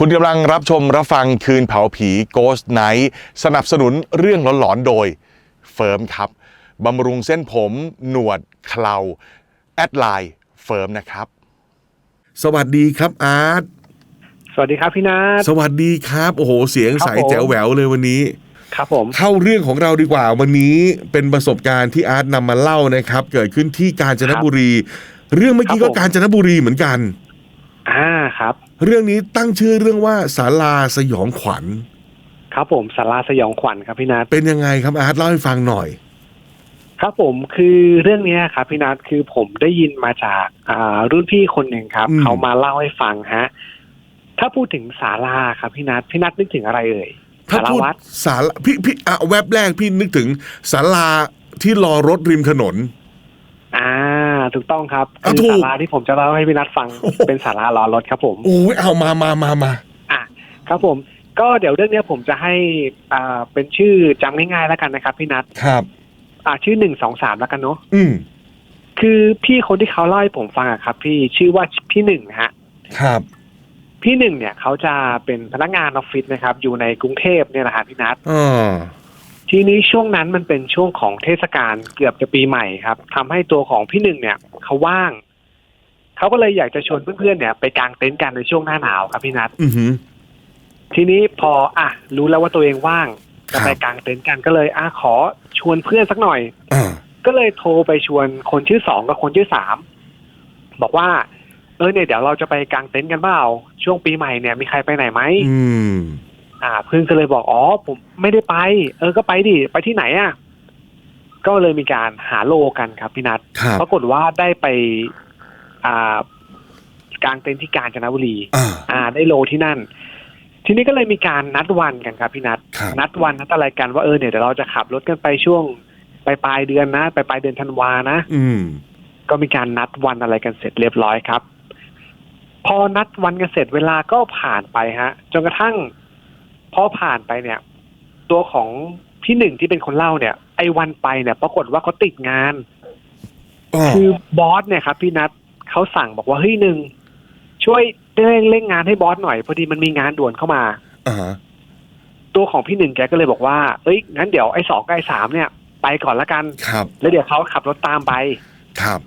คุณกำลังรับชมรับฟังคืนเผาผี Ghost Night สนับสนุนเรื่องหลอนๆโดยเฟิร์มครับบำรุงเส้นผม หนวดเคราแอดไลน์เฟิร์มนะครับ สวัสดีครับอาร์ตสวัสดีครับพี่นัท สวัสดีครับ โอ้โห เสียงใสครับผม แจ๋วแหววเลยวันนี้ ครับผม เข้าเรื่องของเราดีกว่า วันนี้เป็นประสบการณ์ที่อาร์ตนำมาเล่านะครับ เกิดขึ้นที่กาญจนบุรี เรื่องเมื่อกี้ครัก็บผม กาญจนบุรีเหมือนกัน อ่าครับ เรื่องนี้ตั้งชื่อเรื่องว่าศาลาสยองขวัญ ครับผมสาราสยองขวัญครับพี่นัทเป็นยังไงครับอาร์ตเล่าให้ฟังหน่อย ครับผมคือเรื่องเนี้ยครับพี่นัทคือผมได้ยินมาจากอ่ารุ่นพี่คนหนึ่งครับ อืม เขามาเล่าให้ฟังฮะ ถ้าพูดถึงศาลาครับพี่นัทพี่นัทนึกถึงอะไรเอ่ยถ้าศาลาพูดวัด ศาลาพี่พี่อะแวบแรกพี่นึกถึงศาลาที่รอรถริมถนน อ่า ถูกต้องครับอะคือถูกศาลาที่ผมจะเล่าให้พี่นัทฟังโอ้โหเป็นศาลารอรถครับผมโอ้ยเอามามามามาอะครับผม ก็เดี๋ยวเรื่องเนี้ยผมจะให้อ่าเป็นชื่อจำง่ายๆแล้วกันนะครับ พี่นัทครับ อ่าชื่อหนึ่งสองสามแล้วกันเนาะอืมคือพี่คนที่เขาเล่าให้ผมฟังอะครับ พี่ชื่อว่าพี่หนึ่งฮะ ครับ พี่หนึ่งเนี่ยเขาจะเป็นพนักงานออฟฟิศนะครับ อยู่ในกรุงเทพเนี่ยแหละฮะพี่นัทอ่า ทีนี้ช่วงนั้นมันเป็นช่วงของเทศกาลเกือบจะปีใหม่ครับทำให้ตัวของพี่หนึ่งเนี่ยเขาว่างเขาก็เลยอยากจะชวนเพื่อนๆเนี่ยไปกางเต็นท์กันในช่วงหน้าหนาวครับพี่นัทอือหือ ทีนี้พออะรู้แล้วว่าตัวเองว่างครัจะบไปกางเต็นท์กันก็เลยอะขอชวนเพื่อนสักหน่อย อ่าก็เลยโทรไปชวนคนชื่อสองกับคนชื่อสามบอกว่า เออเนี่ยเดี๋ยวเราจะไปกางเต็นท์กันเปล่าช่วงปีใหม่เนี่ยมีใครไปไหนไหม อืม อ่าเพื่อนก็เลยบอกอ๋อผมไม่ได้ไป เออก็ไปดิไปที่ไหนอะก็เลยมีการหาโลกันครับพี่นัทครับปรากฏว่าได้ไป อ่ากางเต็นท์ที่กาญจนบุรีอ่าอ่า ได้โลที่นั่น ทีนี้ก็เลยมีการนัดวันกันครับพี่นัทครับนัดวันนัดอะไรกันว่าเออเนี่ยเดี๋ยวเราจะขับรถกันไปช่วงปลายปลายๆเดือนนะปลายปลายๆเดือนธันวานะอืมก็มีการนัดวันอะไรกันเสร็จเรียบร้อยครับ พอนัดวันกันเสร็จเวลาก็ผ่านไปฮะจนกระทั่ง พอผ่านไปเนี่ย ตัวของพี่หนึ่งที่เป็นคนเล่าเนี่ย ไอ้วันไปเนี่ย ปรากฏว่าเขาติดงานอ๋อคือบอสเนี่ยครับพี่นัทเขาสั่งบอกว่าเฮ้ยหนึ่งช่วยเร่งเร่งงานให้บอสหน่อยพอดีมันมีงานด่วนเข้ามาอ่าฮะตัวของพี่หนึ่งแกก็เลยบอกว่าเอ้ยงั้นเดี๋ยวไอ้สองกับไอ้สามเนี่ย ไปก่อนละกันครับ แล้วเดี๋ยวเขาขับรถตามไป ครับ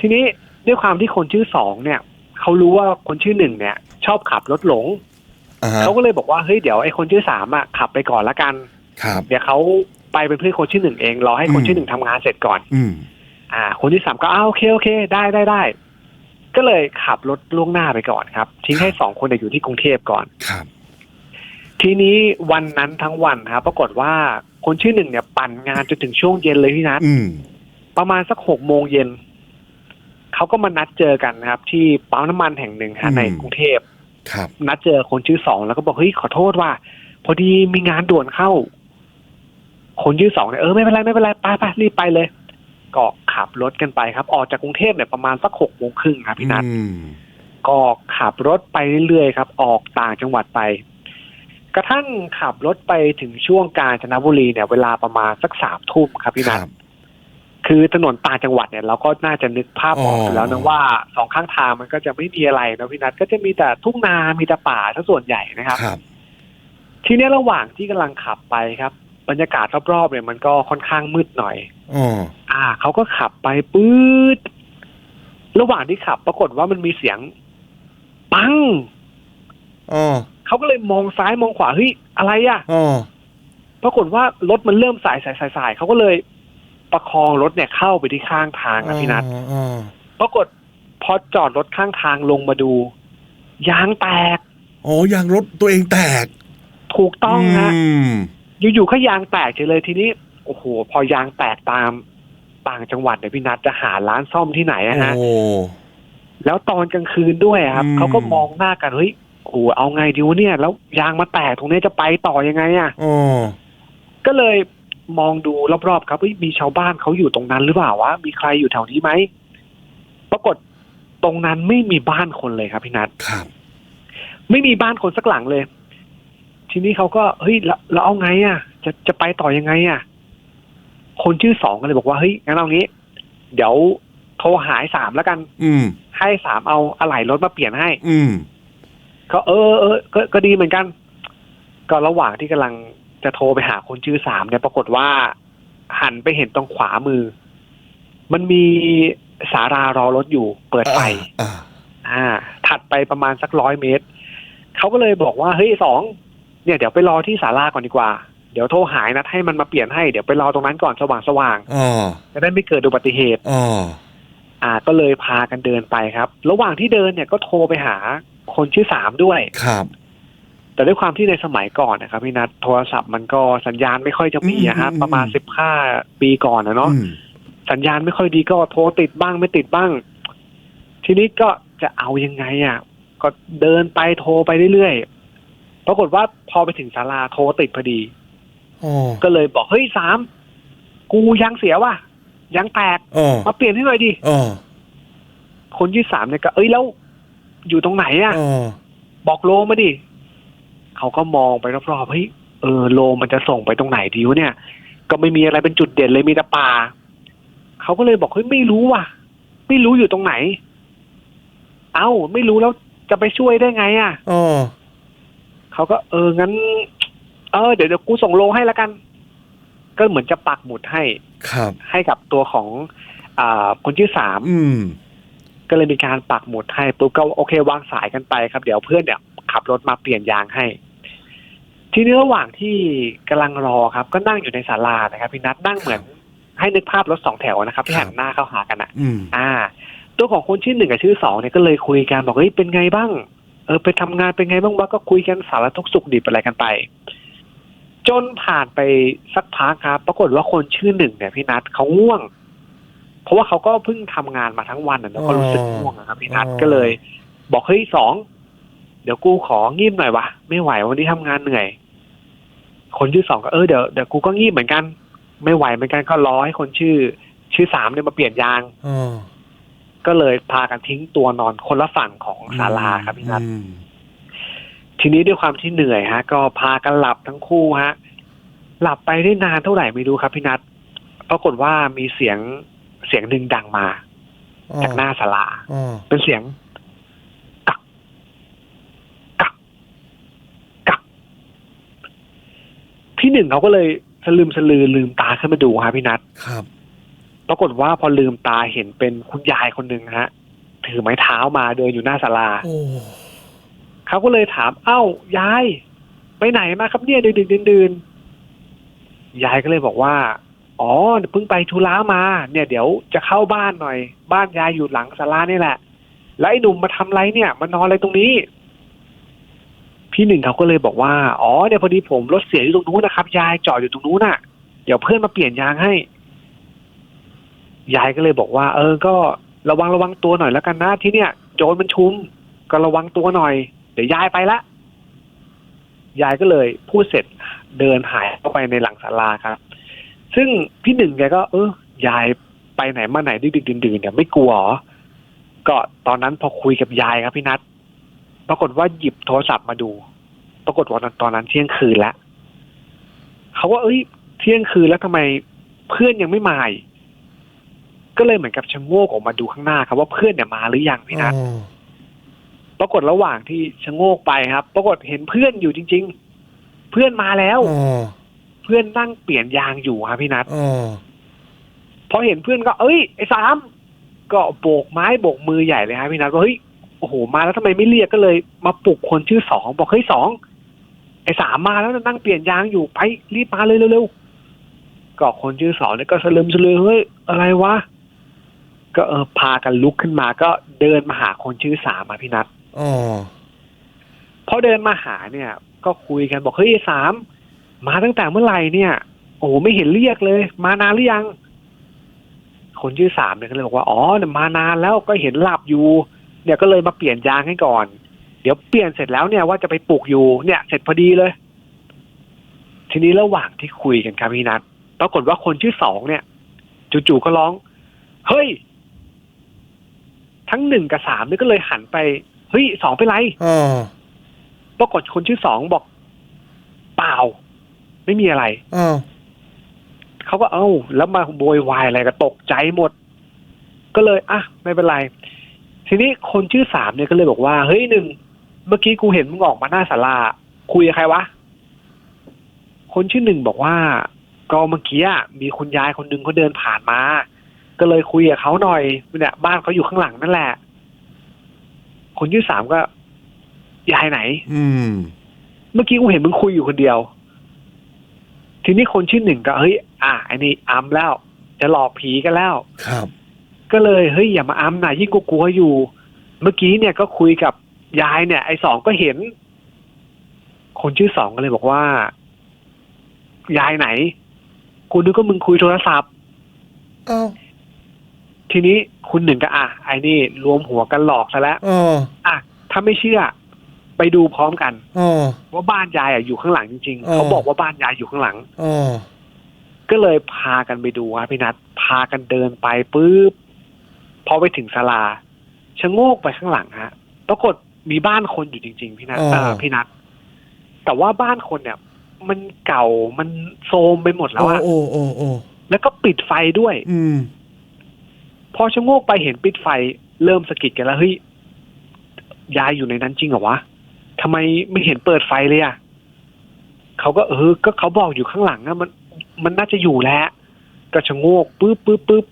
ทีนี้ด้วยความที่คนชื่อสองเนี่ยเขารู้ว่าคนชื่อหนึ่งเนี่ย ชอบขับรถหลงอ่าฮะ เขาก็เลยบอกว่าเฮ้ยเดี๋ยวไอ้คนชื่อสามอะขับไปก่อนละกันครับเดี๋ยวเขาไปเป็นเพื่อนคนชื่อหนึ่งเองรอให้คนอืมชื่อหนึ่งทำงานเสร็จก่อน อืมอ่า คนที่สามก็อ้าวโอเคโอเค ได้ได้ได้ก็เลยขับรถล่วงหน้าไปก่อนครับ ทิ้งให้สองคนเนี่ยอยู่ที่กรุงเทพก่อนครับ ทีนี้วันนั้นทั้งวันครับปรากฏว่าคนชื่อหนึ่งเนี่ยปั่นงานจนถึงช่วงเย็นเลยพี่นัทอืมประมาณสักหกโมงเย็นเขาก็มานัดเจอกันนะครับ ที่ปั๊มน้ำมันแห่งหนึ่งฮะในกรุงเทพครับ นัดเจอคนชื่อสองแล้วก็บอกเฮ้ยขอโทษว่า พอดีมีงานด่วนเข้า คนชื่อสองเนี่ยเออไม่เป็นไรไม่เป็นไรไปไปรีบไปเลยก็ขับรถกันไปครับ ออกจากกรุงเทพเนี่ยประมาณสักหกโมงครึ่งครับพี่นัทอืมก็ขับรถไปเรื่อยๆครับ ออกต่างจังหวัดไป กระทั่งขับรถไปถึงช่วงกาญจนบุรีเนี่ย เวลาประมาณสักสามทุ่มครับพี่คนัทรับ คือถนนต่างจังหวัดเนี่ยเราก็น่าจะนึกภาพออกอ๋ออยู่แล้วนะว่าสองข้างทางมันก็จะไม่มีอะไรนะพี่นัทก็จะมีแต่ทุ่งนา มีแต่ป่าทั้งส่วนใหญ่นะครับ ครับทีเนี้ยระหว่างที่กำลังขับไปครับ บรรยากาศรอบๆเนี่ยมันก็ค่อนข้างมืดหน่อย อ๋ออ่าเขาก็ขับไปปื๊ดระหว่างที่ขับ ปรากฏว่ามันมีเสียง ปังอ๋อเขาก็เลยมองซ้ายมองขวาเฮ้ยอะไรอะ่ะอ๋อปรากฏว่ารถมันเริ่มสายสายสายสายเขาก็เลย ประคองรถเนี่ยเข้าไปที่ข้างทางนะพี่นัทอ๋อปรากฏพอจอดรถข้างทางลงมาดู ยางแตกอ๋อยางรถตัวเองแตก ถูกต้องฮะมอยู่ๆก็ยางแตกเฉยเลยทีนี้โอ้โห พอยางแตกตามต่างจังหวัดเนี่ยพี่นัทจะหาร้านซ่อมที่ไหนอะฮะโอ้แล้วตอนกลางคืนด้วยอะครับอืมเขาก็มองหน้ากันเฮ้ยโอ้โหเอาไงดีวะเนี่ย แล้วยางมาแตกตรงนี้จะไปต่อยังไงอะอ๋อก็เลย มองดูรอบๆครับเฮ้ยมีชาวบ้านเขาอยู่ตรงนั้นหรือเปล่าวะมีใครอยู่แถวนี้ไหมปรากฏตรงนั้นไม่มีบ้านคนเลยครับพี่นัทครับ ไม่มีบ้านคนสักหลังเลย ทีนี้เขาก็เฮ้ยแล้วแล้วเอาไงอะ่ะ จะจะไปต่อยังไงอะ่ะ คนชื่อสองก็เลยบอกว่าเฮ้ยงั้นเอางี้ เดี๋ยวโทรหายสามแล้วกัน อืม ให้สามเอาอะไหล่รถมาเปลี่ยนให้ อืมก็เออเออก็ก็ดีเหมือนกัน ก็ระหว่างที่กำลัง จะโทรไปหาคนชื่อสามเนี่ยปรากฏว่าหันไปเห็นตรงขวามือ มันมีสารารอรถอยู่เปิดไฟอ่าอ่า ถัดไปประมาณสักร้อยเมตร เขาก็เลยบอกว่าเฮ้ยสองเนี่ย เดี๋ยวไปรอที่ศาลาก่อนดีกว่า เดี๋ยวโทรหายนัดให้มันมาเปลี่ยนให้ เดี๋ยวไปรอตรงนั้นก่อนสว่างสว่างอ๋อๆจะได้ไม่เกิดอุบัติเหตุอ๋ออ่า ก็เลยพากันเดินไปครับ ระหว่างที่เดินเนี่ยก็โทรไปหาคนชื่อสามด้วย ครับ แต่ด้วยความที่ในสมัยก่อนนะครับพี่นัทโทรศัพท์มันก็สัญญาณไม่ค่อยจะมีอะฮะอืมประมาณอืมสิบห้าปีก่อนนะเนาะอืมสัญญาณไม่ค่อยดีก็โทรติดบ้างไม่ติดบ้าง ทีนี้ก็จะเอายังไงอะ ก็เดินไปโทรไปเรื่อยๆปรากฏว่าพอไปถึงศาลาโทรติดพอดีอ๋อก็เลยบอกเฮ้ยสามกูยังเสียว่ะยังแตกอ๋อมาเปลี่ยนให้หน่อยดิอ๋อคนที่สามเนี่ยก็เอ้ยแล้วอยู่ตรงไหนอะอ๋อบอกโลมาดิ เขาก็มองไปรอบๆเฮ้ยเออโลมันจะส่งไปตรงไหนดีวะเนี่ย ก็ไม่มีอะไรเป็นจุดเด่นเลยมีแต่ป่าเขาก็เลยบอกเฮ้ยไม่รู้ว่ะ ไม่รู้อยู่ตรงไหน เอ้าไม่รู้แล้วจะไปช่วยได้ไงอะอ๋อเขาก็ เอองั้น เออเดี๋ยวเดี๋ยวกูส่งโลให้แล้วกัน ก็เหมือนจะปักหมุดให้ ครับ ให้กับตัวของ อ่า คนชื่อสามอืมก็เลยมีการปักหมุดให้ปุ๊บก็โอเควางสายกันไปครับ เดี๋ยวเพื่อนเนี่ยขับรถมาเปลี่ยนยางให้ ทีนี้ระหว่างที่กำลังรอครับ ก็นั่งอยู่ในศาลานะครับพี่นัทนั่งเหมือน ให้นึกภาพรถสองแถวนะครับที่ครับหันหน้าเข้าหากันอะอืมอ่า ตัวของคนชื่อหนึ่งกับชื่อสองเนี่ยก็เลยคุยกันบอกเฮ้ยเป็นไงบ้าง เออไปทำงานเป็นไงบ้างวะก็คุยกันสารทุกข์สุขดิบอะไรกันไป จนผ่านไปสักพักครับ ปรากฏว่าคนชื่อหนึ่งเนี่ยพี่นัทเขาง่วง เพราะว่าเขาก็เพิ่งทำงานมาทั้งวันอะแล้วก็รู้สึกง่วงอะครับพี่นัทอ๋อก็เลย บอกเฮ้ยสองเดี๋ยวกูของีบหน่อยวะไม่ไหววันนี้ทำงานเหนื่อย คนชื่อสองก็เออเดี๋ยวเดี๋ยวกูก็งีบเหมือนกัน ไม่ไหวเหมือนกันก็รอให้คนชื่อ ชื่อสามเนี่ยมาเปลี่ยนยางอ๋อก็เลยพากันทิ้งตัวนอนคนละฝั่งของศาลาครับพี่นัทอืมทีนี้ด้วยความที่เหนื่อยฮะ ก็พากันหลับทั้งคู่ฮะ หลับไปได้นานเท่าไหร่ไม่รู้ครับพี่นัทปรากฏว่ามีเสียงเสียงหนึ่งดังมาอ๋อจากหน้าศาลาอ๋อเป็นเสียง กัก กัก กัก พี่หนึ่งเขาก็เลยสลืมสลือลืมตาขึ้นมาดูครับพี่นัทครับปรากฏว่าพอลืมตาเห็นเป็นคุณยายคนหนึ่งฮะ ถือไม้เท้ามาเดินอยู่หน้าศาลาโอ้เขาก็เลยถามเอ้ายาย ไปไหนมาครับเนี่ยดึกๆดื่นๆยายก็เลยบอกว่า อ๋อเพิ่งไปธุระมา เนี่ยเดี๋ยวจะเข้าบ้านหน่อย บ้านยายอยู่หลังศาลานี่แหละ แล้วไอ้หนุ่มมาทำไรเนี่ย มานอนอะไรตรงนี้ พี่หนึ่งเขาก็เลยบอกว่า อ๋อเนี่ยพอดีผมรถเสียอยู่ตรงนู้นนะครับ ยายจอดอยู่ตรงนู้นน่ะ เดี๋ยวเพื่อนมาเปลี่ยนยางให้ ยายก็เลยบอกว่า เออ ก็ระวังระวังตัวหน่อยแล้วกันนะที่เนี่ย โจรมันชุม ก็ระวังตัวหน่อย เดี๋ยวยายไปละยายก็เลยพูดเสร็จเดินหายเข้าไปในหลังศาลาครับ ซึ่งพี่หนึ่งแกก็ เออยายไปไหนมาไหนดึกๆดื่นๆเนี่ยไม่กลัวก็ตอนนั้นพอคุยกับยายครับพี่นัท ปรากฏว่าหยิบโทรศัพท์มาดู ปรากฏว่าตอนนั้นเที่ยงคืนแล้วเขาว่าเอ้ย เที่ยงคืนแล้วทำไมเพื่อนยังไม่มาอีกก็เลยเหมือนกับชะโงกออกมาดูข้างหน้าครับว่าเพื่อนเนี่ยมาหรือยังพี่นัทอ๋อปรากฏระหว่างที่ชะโงกไปครับ ปรากฏเห็นเพื่อนอยู่จริง ๆ เพื่อนมาแล้วอ๋อเพื่อนนั่งเปลี่ยนยางอยู่ครับพี่นัทอ๋อพอเห็นเพื่อนก็ เอ้ยไอ้สามก็โบกไม้โบกมือใหญ่เลยครับพี่นัทว่าเฮ้ย โอ้โหมาแล้วทำไมไม่เรียกก็เลย มาปลุกคนชื่อสองบอกเฮ้ยสองไอ้สามมาแล้วนะนั่งเปลี่ยนยางอยู่ไปรีบมาเลยเร็วๆก็คนชื่อสองเนี่ยก็สลึมสลือเฮ้ยอะไรวะก็เออพากันลุกขึ้นมาก็เดินมาหาคนชื่อสามมาพี่นัทอ๋อพอเดินมาหาเนี่ย ก็คุยกันบอกเฮ้ยไอ้สามมาตั้งแต่เมื่อไหร่เนี่ย โอ้โหไม่เห็นเรียกเลย มานานหรือยัง คนชื่อสามเนี่ยก็เลยบอกว่าอ๋อเนี่ยมานานแล้วก็เห็นหลับอยู่ เนี่ยก็เลยมาเปลี่ยนยางให้ก่อน เดี๋ยวเปลี่ยนเสร็จแล้วเนี่ยว่าจะไปปลูกอยู่เนี่ยเสร็จพอดีเลย ทีนี้ระหว่างที่คุยกันครับพี่นัทปรากฏว่าคนชื่อสองเนี่ย จู่ๆก็ร้อง เฮ้ย ทั้งหนึ่งกับสามเนี่ยก็เลยหันไป เฮ้ยสองเป็นไรอ๋อปรากฏคนชื่อสองบอก เปล่า ไม่มีอะไรอ๋อเขาก็เอ้า แล้วมาโวยวายอะไรก็ตกใจหมด ก็เลย อะ ไม่เป็นไร ทีนี้คนชื่อสามเนี่ยก็เลยบอกว่าเฮ้ยหนึ่งเมื่อกี้กูเห็นมึงออกมาหน้าศาลาคุยกับใครวะคนชื่อหนึ่งบอกว่าก็เมื่อกี้อะมีคุณยายคนหนึ่งเขาเดินผ่านมา ก็เลยคุยกับเขาหน่อยเนี่ยบ้านเขาอยู่ข้างหลังนั่นแหละ คนชื่อสามก็ยายไหน อืม เมื่อกี้กูเห็นมึงคุยอยู่คนเดียว ทีนี้คนชื่อหนึ่งก็เฮ้ย อะไอ้นี่อัมแล้ว จะหลอกผีกันแล้ว ครับ ก็เลยเฮ้ยอย่ามาอัมนะยิ่งกูกลัวอยู่ เมื่อกี้เนี่ยก็คุยกับยายเนี่ย ไอ้สองก็เห็น คนชื่อสองก็เลยบอกว่า ยายไหนกูนึกว่ามึงคุยโทรศัพท์ เอ้าทีนี้คุณหนึ่งก็อะไอ้นี่รวมหัวกันหลอกซะแล้ว อ๋ออะถ้าไม่เชื่อ ไปดูพร้อมกัน อ๋อ ว่าบ้านยายอะอยู่ข้างหลังจริงอ๋อๆเขาบอกว่าบ้านยายอยู่ข้างหลัง อ๋อ ก็เลยพากันไปดูครับพี่นัทพากันเดินไปปุ๊บ พอไปถึงศาลาชะโงกไปข้างหลังฮะปรากฏมีบ้านคนอยู่จริง ๆ พี่นัทอ๋อเออพี่นัทแต่ว่าบ้านคนเนี่ย มันเก่ามันโทรมไปหมดแล้วอะโอ้โอ้โอ้แล้วก็ปิดไฟด้วย อืม พอชะโงกไปเห็นปิดไฟ เริ่มสะกิดกันแล้วเฮ้ยยายอยู่ในนั้นจริงเหรอวะทำไมไม่เห็นเปิดไฟเลยอะเขาก็เออ ก็เขาบอกอยู่ข้างหลังนะมัน มันน่าจะอยู่แล้ว ก็ชะโงกปุ๊บปุ๊บปุ๊บ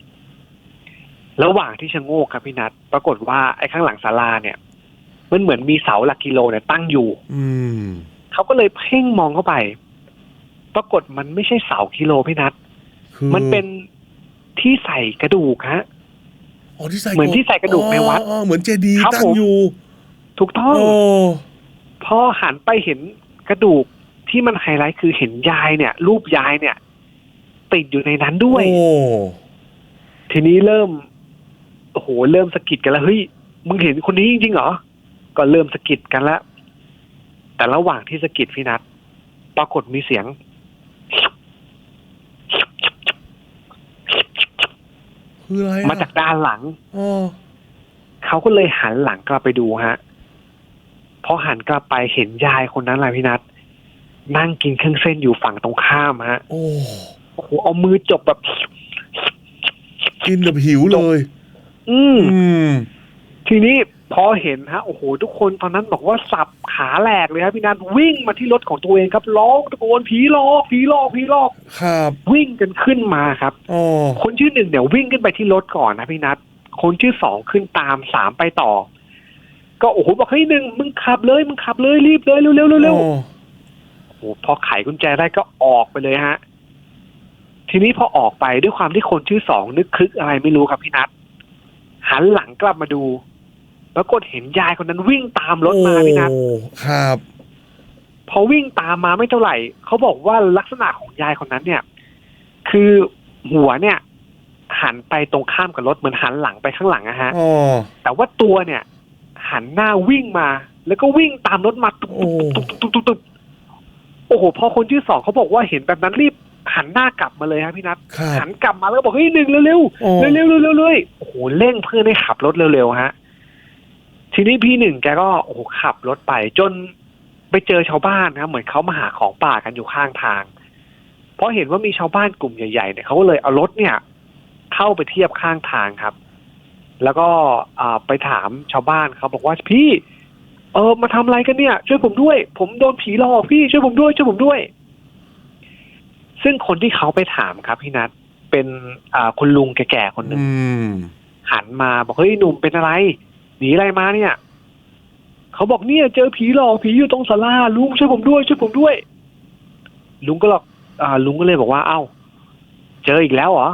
ระหว่างที่ชะโงกครับพี่นัทปรากฏว่าไอ้ข้างหลังศาลาเนี่ยมันเหมือนมีเสาหลักกิโลเนี่ยตั้งอยู่ อืมเขาก็เลยเพ่งมองเข้าไป ปรากฏมันไม่ใช่เสากิโลพี่นัทคือมันเป็นที่ใส่กระดูกฮะ อ๋อที่ใส่เหมือนที่ใส่กระดูกในวัดอ๋อเหมือนเจดีย์ครับตั้ผงม อยู่ ถูกต้อง โอ้ พอหันไปเห็นกระดูกที่มันไฮไลท์คือเห็นยายเนี่ย รูปยายเนี่ย ติดอยู่ในนั้นด้วย โอ้ ทีนี้เริ่ม โอ้โหเริ่มสะกิดกันแล้วเฮ้ยมึงเห็นคนนี้จริงๆเหรอก็เริ่มสะกิดกันแล้วแต่ระหว่างที่สะกิดพี่นัทปรากฏมีเสียง คืออะไรอะมาจากด้านหลัง อ๋อเขาก็เลยหันหลังกลับไปดูฮะพอหันกลับไปเห็นยายคนนั้นแหละพี่นัทนั่งกินเครื่องเส้นอยู่ฝั่งตรงข้ามฮะโอ้โอ้โหเอามือจบแบบกินแบบหิวเลย อืม อืม ทีนี้พอเห็นฮะ โอ้โห ทุกคนตอนนั้นบอกว่าสับขาแหลกเลยครับพี่นัทวิ่งมาที่รถของตัวเองครับร้องตะโกนผีหลอกผีหลอกผีหลอก ครับวิ่งกันขึ้นมาครับอ๋อคนชื่อหนึ่งเนี่ยวิ่งขึ้นไปที่รถก่อนนะพี่นัทคนชื่อสองขึ้นตามสามไปต่อ ก็โอ้โหบอกเฮ้ยหนึ่งมึงขับเลยมึงขับเลยรีบเลยเร็วเร็วเร็วเร็วอ๋อโอ้โหพอไขกุญแจได้ก็ออกไปเลยฮะ ทีนี้พอออกไปด้วยความที่คนชื่อสองนึกคลึกอะไรไม่รู้ครับพี่นัท หันหลังกลับมาดู ปรากฏเห็นยายคนนั้นวิ่งตามรถมาพี่นัทโอ้ครับ พอวิ่งตามมาไม่เท่าไหร่ เขาบอกว่าลักษณะของยายคนนั้นเนี่ย คือหัวเนี่ย หันไปตรงข้ามกับรถเหมือนหันหลังไปข้างหลังอะฮะอ๋อแต่ว่าตัวเนี่ย หันหน้าวิ่งมา แล้วก็วิ่งตามรถมาตุ๊บโอ้ตุ๊บตุ๊บตุ๊บตุ๊บตุ๊บโอ้โหพอคนชื่อสองเขาบอกว่าเห็นแบบนั้นรีบ หันหน้ากลับมาเลยครับพี่นัทครับหันกลับมาแล้วก็บอกเฮ้ยหนึ่งเร็วโอ้ๆเร็วๆเร็วๆเลยโอ้โหเร่งเพื่อนให้ขับรถเร็วๆฮะทีนี้พี่หนึ่งแกก็โอ้โหขับรถไปจนไปเจอชาวบ้านนะครับเหมือนเขามาหาของป่ากันอยู่ข้างทาง เพราะเห็นว่ามีชาวบ้านกลุ่มใหญ่ๆเนี่ยเขาก็เลยเอารถเนี่ย เข้าไปเทียบข้างทางครับ แล้วก็อ่าไปถามชาวบ้านเขาบอกว่าพี่ เออมาทำอะไรกันเนี่ย ช่วยผมด้วย ผมโดนผีหลอกพี่ช่วยผมด้วยช่วยผมด้วย ซึ่งคนที่เขาไปถามครับพี่นัทเป็นอ่าคุณลุงแก่ๆคนหนึ่งอืมหันมาบอกเฮ้ยหนุ่มเป็นอะไรหนีอะไรมาเนี่ย เขาบอกเนี่ยเจอผีหลอกผีอยู่ตรงศาลาลุงช่วยผมด้วยช่วยผมด้วย ลุงก็หลอกอ่าลุงก็เลยบอกว่า เอ้า เจออีกแล้วเหรอ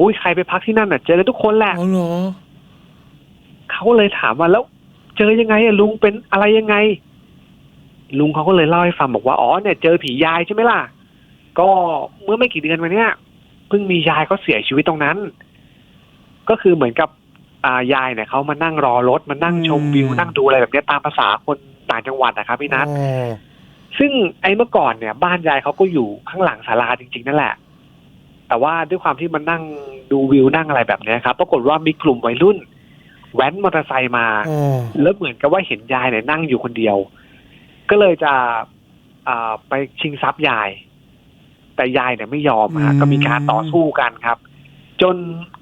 อุ้ยใครไปพักที่นั่นน่ะ เจอกันทุกคนแหละอ๋อเหรอเขาก็เลยถามว่าแล้ว เจอยังไงอะลุงเป็นอะไรยังไง ลุงเขาก็เลยเล่าให้ฟังบอกว่าอ๋อเนี่ยเจอผียายใช่ไหมล่ะ ก็เมื่อไม่กี่เดือนมาเนี้ยเพิ่งมียายเขาเสียชีวิตตรงนั้น ก็คือเหมือนกับอ่ายายเนี่ยเขามานั่งรอรถมานั่งชมวิวนั่งดูอะไรแบบเนี้ยตามภาษาคนต่างจังหวัดนะครับพี่นัทอ๋อซึ่งไอ้เมื่อก่อนเนี่ย บ้านยายเขาก็อยู่ข้างหลังศาลาจริง ๆ นั่นแหละ แต่ว่าด้วยความที่มันนั่งดูวิวนั่งอะไรแบบเนี้ยครับปรากฏว่ามีกลุ่มวัยรุ่น แว้นมอเตอร์ไซค์มาอ๋อแล้วเหมือนกับว่าเห็นยายเนี่ยนั่งอยู่คนเดียว ก็เลยจะอ่าไปชิงทรัพย์ยาย แต่ยายเนี่ยไม่ยอมฮะก็มีการต่อสู้กันครับ จน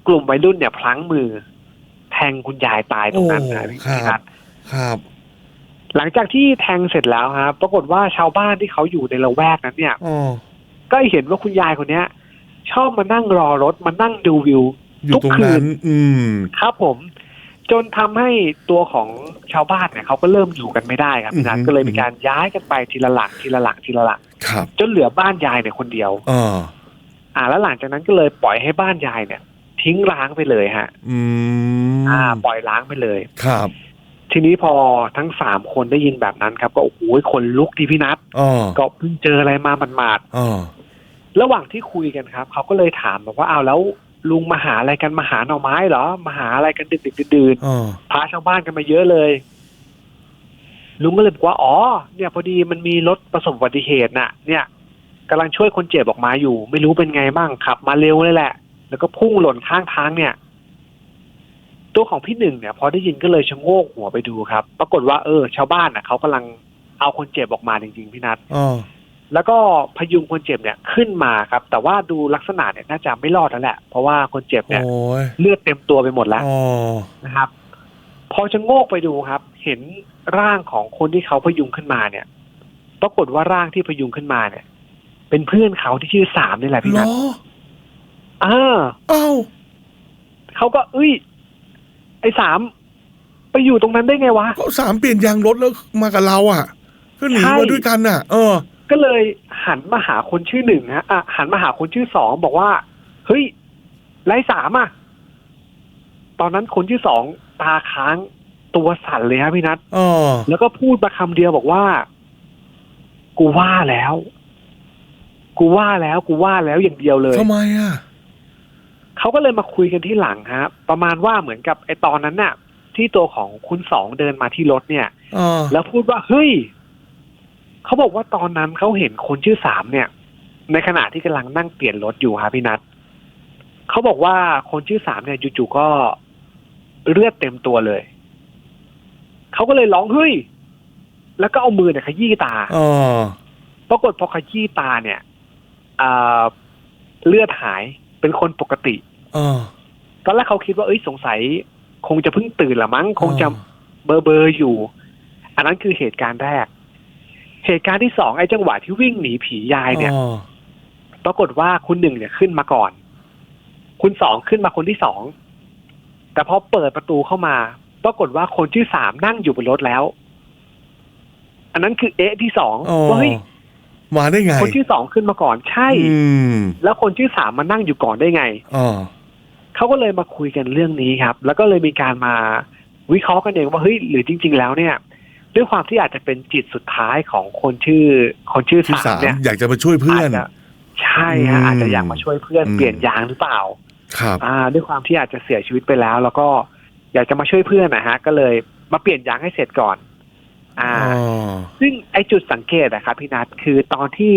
กลุ่มวัยรุ่นเนี่ยพลั้งมือ แทงคุณยายตายตรงนั้นนะพี่ครันับทครับ หลังจากที่แทงเสร็จแล้วครับปรากฏว่าชาวบ้านที่เขาอยู่ในละแวกนั้นเนี่ยอ๋อก็เห็นว่าคุณยายคนเนี้ย ชอบมานั่งรอรถมานั่งดูวิวอยู่ตรงนั้นอืม ครับผม จนทำให้ตัวของชาวบ้านเนี่ยเขาก็เริ่มอยู่กันไม่ได้ครับพี่นัทอือฮึก็เลยมีการย้ายกันไปทีละหลังทีละหลังทีละหลัง ครับจนเหลือบ้านยายเนี่ยคนเดียวอ่าอ่า แล้วหลังจากนั้นก็เลยปล่อยให้บ้านยายเนี่ย ทิ้งร้างไปเลยฮะ อืมอ่า ปล่อยร้างไปเลย ครับ ทีนี้พอทั้งสามคนได้ยินแบบนั้นครับ ก็โอ้โหคนลุกที่พี่นัทอ๋อก็เพิ่งเจออะไรมาหมาดอ๋อๆระหว่างที่คุยกันครับ เขาก็เลยถามบอกว่าอ้าวแล้วลุงมาหาอะไรกันมาหาหน่อไม้เหรอมาหาอะไรกันดึกๆดื่นๆอ๋อพาชาวบ้านกันมาเยอะเลย ลุงก็เลยบอกว่าอ๋อเนี่ยพอดีมันมีรถประสบอุบัติเหตุน่ะ เนี่ยกำลังช่วยคนเจ็บออกมาอยู่ ไม่รู้เป็นไงบ้างขับ มาเร็วเลยแหละ แล้วก็พุ่งหล่นข้างทางเนี่ย ตัวของพี่หนึ่งเนี่ยพอได้ยินก็เลยชะโงกหัวไปดูครับ ปรากฏว่าเออ ชาวบ้านน่ะเขากำลังเอาคนเจ็บออกมาจริงๆพี่นัทอ๋อแล้วก็พยุงคนเจ็บเนี่ยขึ้นมาครับ แต่ว่าดูลักษณะเนี่ยน่าจะไม่รอดแล้วแหละ เพราะว่าคนเจ็บเนี่ยโอ้ยเลือดเต็มตัวไปหมดแล้วอ๋อนะครับ พอจะโงกไปดูครับ เห็น ร่างของคนที่เขาพยุงขึ้นมาเนี่ยปรากฏว่าร่างที่พยุงขึ้นมาเนี่ย เป็นเพื่อนเขาที่ชื่อสามนี่แหละพี่เหรนัทออ่าอ้าวเขาก็เอ้ย ไอ้สามไปอยู่ตรงนั้นได้ไงวะก็สามเปลี่ยนยางรถแล้วมากับเรา อะก็หนีใช่มาด้วยกันอะ เออ ก็เลยหันมาหาคนชื่อหนึ่งฮะอะหันมาหาคนชื่อสองบอกว่า เฮ้ยไรสามอะ ตอนนั้นคนชื่อสองตาค้าง ตัวสั่นเลยครับพี่นัทอ๋อแล้วก็พูดมาคำเดียวบอกว่า กูว่าแล้ว กูว่าแล้ว กูว่าแล้วอย่างเดียวเลยทำไมอะเขาก็เลยมาคุยกันที่หลังครับประมาณว่าเหมือนกับไอ้ตอนนั้นน่ะ ที่ตัวของคุณสองเดินมาที่รถเนี่ยอ๋อแล้วพูดว่าเฮ้ยเขาบอกว่าตอนนั้นเขาเห็นคนชื่อสามเนี่ย ในขณะที่กำลังนั่งเปลี่ยนรถอยู่ครับพี่นัทเขาบอกว่าคนชื่อสามเนี่ยจู่ๆก็เลือดเต็มตัวเลย เขาก็เลยร้องเฮ้ยแล้วก็เอามือเนี่ยขยี้ตาอ๋อปรากฏพอขยี้ตาเนี่ยอ่าเลือดหายเป็นคนปกติอ๋อตอนแรกเขาคิดว่าเอ้ยสงสัย คงจะเพิ่งตื่นละมั้ง คงจะเบอร์เบอร์อยู่ อันนั้นคือเหตุการณ์แรก เหตุการณ์ที่สองไอ้จังหวะที่วิ่งหนีผียายเนี่ยอ๋อปรากฏว่าคุณหนึ่งเนี่ยขึ้นมาก่อน คุณสองขึ้นมาคนที่สองแต่พอเปิดประตูเข้ามา ปรากฏว่าคนที่สามนั่งอยู่บนรถแล้ว อันนั้นคือเอ๊ะที่สองอ๋อว่าเฮ้ยมาได้ไง คนที่สองขึ้นมาก่อนใช่อืมแล้วคนที่สามมานั่งอยู่ก่อนได้ไงอ๋อเขาก็เลยมาคุยกันเรื่องนี้ครับ แล้วก็เลยมีการมาวิเคราะห์กันเองว่าเฮ้ยหรือจริง ๆ แล้วเนี่ยด้วยความที่อาจจะเป็นจิตสุดท้ายของคนชื่อ คนชื่อที่สาสามมเนี่ยอยากจะมาช่วยเพื่อนาจจะใช่ฮะอืมอาจจะอยากมาช่วยเพื่อนอืมเปลี่ยนยางหรือเปล่า ครับ อ่า ด้วยความที่อาจจะเสียชีวิตไปแล้ว แล้วก็ อยากจะมาช่วยเพื่อนนะฮะ ก็เลยมาเปลี่ยนยางให้เสร็จก่อน อ่าอ๋อซึ่งไอจุดสังเกตนะครับพี่นัทคือตอนที่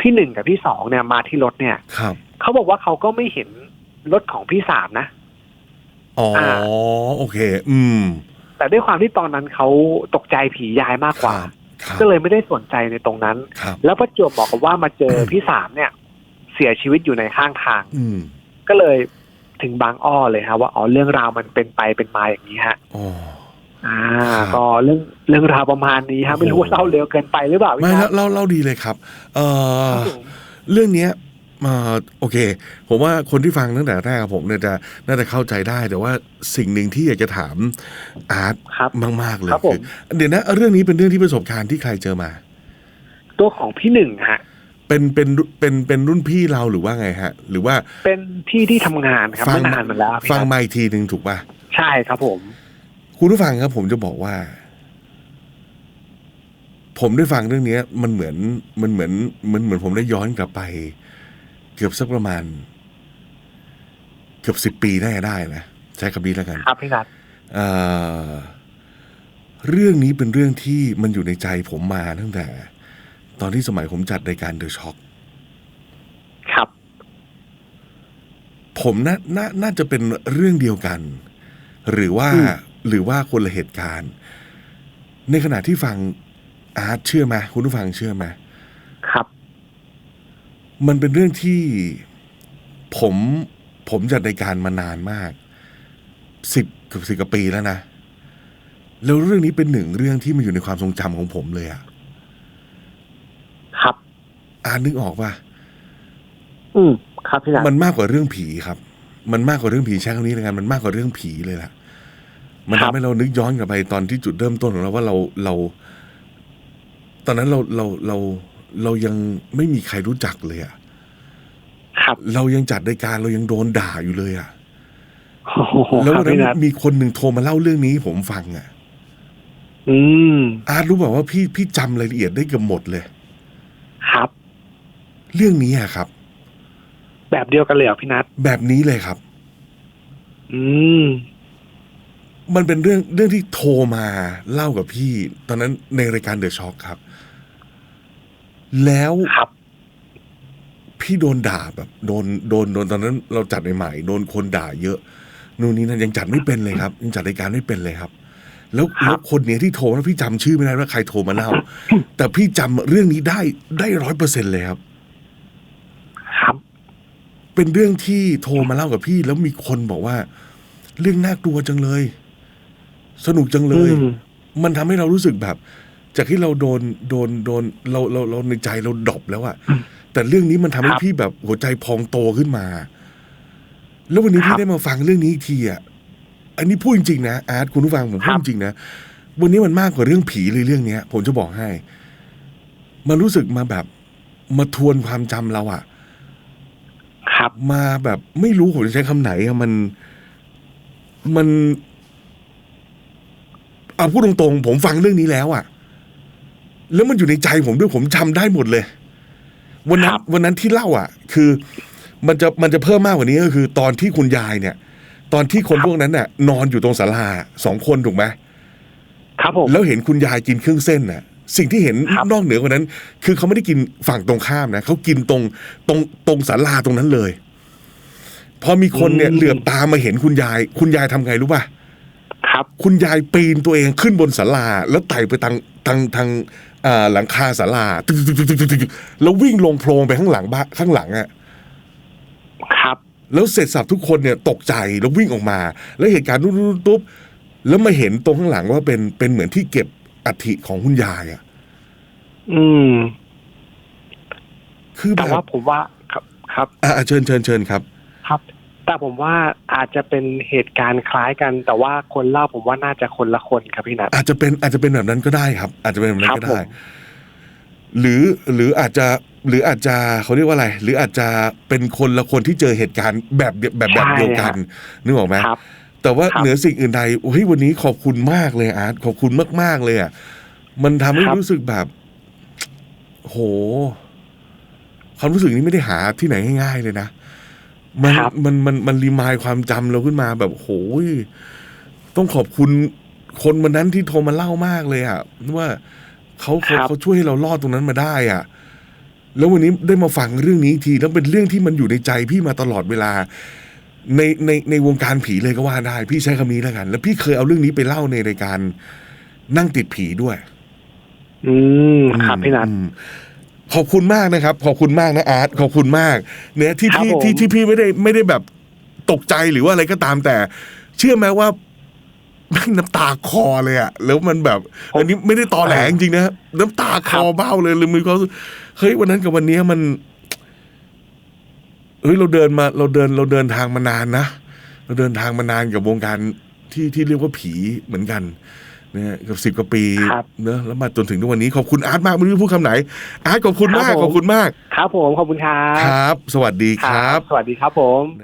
พี่หนึ่งกับพี่สองเนี่ยมาที่รถเนี่ยครับเขาบอกว่าเขาก็ไม่เห็นรถของพี่สามนะ อ๋อโอเค อืม แต่ด้วยความที่ตอนนั้นเขาตกใจผียายมากกว่าครับก็เลยไม่ได้สนใจในตรงนั้นครับแล้วประจวบบอกกับว่ามาเจอพี่สามเนี่ย เสียชีวิตอยู่ในข้างทาง อืมก็เลย ถึงบางอ้อเลยฮะว่าอ๋อเรื่องราวมันเป็นไปเป็นมาอย่างนี้ฮะอ๋ออ่าครับก็เรื่องเรื่องราวประมาณนี้ฮะไม่รู้ว่าโอ้โหเล่าเร็วเกินไปหรือเปล่าพี่ไม่นัแล้ทวเล่าเล่าดีเลยครับ เอ่อครับผมเรื่องเนี้ยมาโอเค ผมว่าคนที่ฟังตั้งแต่แรกกับผมเนี่ยจะน่าจะเข้าใจได้แต่ว่าสิ่งหนึ่งที่อยากจะถามอาร์ตครับมาก ๆ เลยครับผมเดี๋ยวนะ เรื่องนี้เป็นเรื่องที่ประสบการณ์ที่ใครเจอมา ตัวของพี่หนึ่งฮะ เป็นเป็นเป็นเป็นรุ่นพี่เราหรือว่าไงฮะ หรือว่าเป็นพี่ที่ทำงานครับฟัเมื่อนานมาแล้วพี่ฟังนัทมาอีกทีหนึ่งถูกป่ะใช่ครับผม คุณผู้ฟังครับ ผมจะบอกว่า ผมได้ฟังเรื่องเนี้ย มันเหมือนมันเหมือนมันเหมือนผมได้ย้อนกลับไป เกือบสักประมาณ เกือบสิบปีน่าจะได้นะใช้คำนี้แล้วกัน ครับพี่นัทเอ่อเรื่องนี้เป็นเรื่องที่มันอยู่ในใจผมมาตั้งแต่ ตอนที่สมัยผมจัดรายการเดอะช็อคครับ ผมน่าน่าน่าจะเป็นเรื่องเดียวกัน หรือว่าอืมหรือว่าคนละเหตุการณ์ ในขณะที่ฟังอาร์ตเชื่อไหมคุณผู้ฟังเชื่อไหมครับ มันเป็นเรื่องที่ผมผมจัดรายการมานานมากสิบเกือบสิบกว่าปีแล้วนะแล้วเรื่องนี้เป็นหนึ่งเรื่องที่มันอยู่ในความทรงจำของผมเลยอะครับ อานึกออกปะอืมครับพี่นัทมันมากกว่าเรื่องผีครับ มันมากกว่าเรื่องผีใช้คำนี้เลยกันมันมากกว่าเรื่องผีเลยล่ะ มันทำให้เรานึกย้อนกลับไปตอนที่จุดเริ่มต้นของเราว่าเราเรา ตอนนั้นเราเราเราเรายังไม่มีใครรู้จักเลยอะครับเรายังจัดรายการเรายังโดนด่าอยู่เลยอะโอ้โหแล้วครัวับนนั้พี่นนัทมีคนหนึ่งโทรมาเล่าเรื่องนี้ให้ผมฟังอะอืมอาร์ตรู้แบบว่าพี่พี่จำรายละเอียดได้เกือบหมดเลยครับ เรื่องนี้อะครับ แบบเดียวกันเลยเหรอพี่นัทแบบนี้เลยครับ อืม มันเป็นเรื่องเรื่องที่โทรมาเล่ากับพี่ ตอนนั้นในรายการเดอะช็อคครับ แล้วครับ พี่โดนด่าแบบ โดนโดนโดนตอนนั้น เราจัดใหม่ๆโดนคนด่าเยอะนู่นนี่นั่นยังจัดไม่เป็นเลยครับ ยังจัดรายการไม่เป็นเลยครับ แล้วครับแล้วคนเนี้ยที่โทรมาพี่จำชื่อไม่ได้ว่าใครโทรมาเล่า แต่พี่จำเรื่องนี้ได้ได้ร้อยเปอร์เซ็นเลยครับครับ เป็นเรื่องที่โทรมาเล่ากับพี่แล้วมีคนบอกว่า เรื่องน่ากลัวจังเลย สนุกจังเลย อืม มันทำให้เรารู้สึกแบบ จากที่เราโดนโดนโดนเราเราเราในใจเราดรอปแล้วอะแต่เรื่องนี้มันทำให้ครับพี่แบบหัวใจพองโตขึ้นมา แล้ววันนี้ครัพี่บได้มาฟังเรื่องนี้อีกทีอะอันนี้พูดจริงๆนะอาร์ตคุณผู้ฟังผมครัพูดบจริงนะวันนี้มันมากกว่าเรื่องผีเลยเรื่องเนี้ย ผมจะบอกให้ มันรู้สึกมาแบบมาทวนความจำเราอะ ครับ มาแบบไม่รู้ผมจะใช้คำไหนอะมันมันเอาพูดตรงๆ ผมฟังเรื่องนี้แล้วอะแล้วมันอยู่ในใจผมด้วยผมจำได้หมดเลย วันนั้นครับวันนั้นที่เล่าอะคือ มันจะมันจะเพิ่มมากกว่านี้ก็คือ ตอนที่คุณยายเนี่ย ตอนที่คนพวกนั้นน่ะ นอนอยู่ตรงศาลาสองคนถูกไหมครับผมแล้วเห็นคุณยายกินเครื่องเส้นน่ะ สิ่งที่เห็นครับนอกเหนือกว่านั้น คือเขาไม่ได้กินฝั่งตรงข้ามนะเขากินตรงตรงตรงศาลาตรงนั้นเลย พอมีคนเนี่ยเหลือบตามาเห็นคุณยาย คุณยายทำไงรู้ป่ะครับ คุณยายปีนตัวเองขึ้นบนศาลาแล้วไต่ไปทางทางทางอ่าหลังคาศาลาตึกตึกตึกตึกตึกตึกแล้ววิ่งลงโพรงไปข้างหลังบ้านข้างหลังอะครับ แล้วเสร็จสับทุกคนเนี่ยตกใจแล้ววิ่งออกมา แล้วเหตุการณ์ตุ๊บตุ๊บแล้วมาเห็นตรงข้างหลังว่าเป็นเป็นเหมือนที่เก็บ อัฐิของคุณยายอะอืม คือแบแต่ว่าบผมว่าครับ ครับอ่าเชิญเชิญเชิญครับ ครับ แต่ผมว่าอาจจะเป็นเหตุการณ์คล้ายกัน แต่ว่าคนเล่าผมว่าน่าจะคนละคนครับพี่นัทอาจจะเป็นอาจจะเป็นแบบนั้นก็ได้ครับ อาจจะเป็นแบบนั้นก็ครับผได้มหรือหรืออาจจะหรืออาจจะเขาเรียกว่าอะไร หรืออาจจะเป็นคนละคนที่เจอเหตุการณ์แบบเดียวแบบแบบเดียวกันนึกออกไหมครับ แต่ว่าครับเหนือสิ่งอื่นใดเฮ้ยวันนี้ขอบคุณมากเลยอาร์ตขอบคุณมาก ๆ เลยอะมันทำให้ครับรู้สึกแบบโหความรู้สึกนี้ไม่ได้หาที่ไหนง่ายๆเลยนะมันครับมันมันมันรีมายความจำเราขึ้นมาแบบโหยต้องขอบคุณคนวันนั้นที่โทรมาเล่ามากเลยอะว่าเขาเขาเขาช่วยให้เรารอดตรงนั้นมาได้ อะ แล้ววันนี้ได้มาฟังเรื่องนี้อีกทีแล้วเป็นเรื่องที่มันอยู่ในใจพี่มาตลอดเวลา ในในในวงการผีเลยก็ว่าได้ พี่ใช้คำนี้แล้วกัน แล้วพี่เคยเอาเรื่องนี้ไปเล่าในรายการนั่งติดผีด้วย อืมครับพี่นัทอืมขอบคุณมากนะครับ ขอบคุณมากนะอาร์ตขอบคุณมาก เนี่ยที่ครับพี่ผมที่ที่พี่ไม่ได้ไม่ได้แบบตกใจหรือว่าอะไรก็ตามแต่ เชื่อไหมว่าแม่งน้ำตาคอเลยอะแล้วมันแบบ อันนี้ไม่ได้ตอแหลจริงๆนะน้ำตาคอเบ้าเลยเลยมือเขามรู้สึกเฮ้ยวันนั้นกับวันนี้มัน เฮ้ยเราเดินมาเราเดินเราเดินทางมานานนะเราเดินทางมานานกับวงการที่ที่เรียกว่าผีเหมือนกันเนี่ยเกับสิบ10กว่าปีครับเนอะแล้วมาจนถึงทุกวันนี้ขอบคุณอาร์ตมากไม่รู้จะพูดคำไหน อาร์ตขอบคุณมากครับผมขอบคุณมาก ครับผมขอบคุณครับครับ สวัสดีครับ สวัสดีครับผม